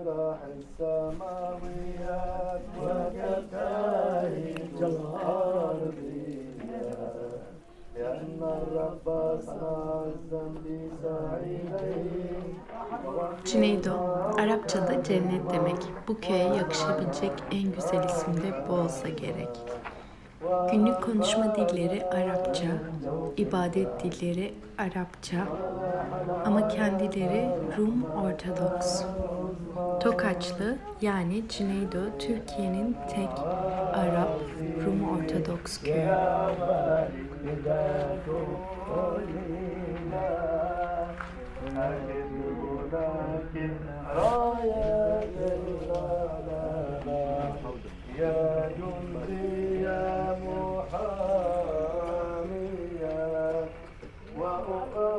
مفرح السماويات وكتائب الأرضيات لأن الرب صنع الذنب سعيدين Cüneydo, Arapçada cennet demek. Bu köye yakışabilecek en güzel isim de bu olsa gerek. Günlük konuşma dilleri Arapça, ibadet dilleri Arapça ama kendileri Rum Ortodoks. Tokaçlı yani Cineydo Türkiye'nin tek Arap Rum Ortodoks köyü. وأقام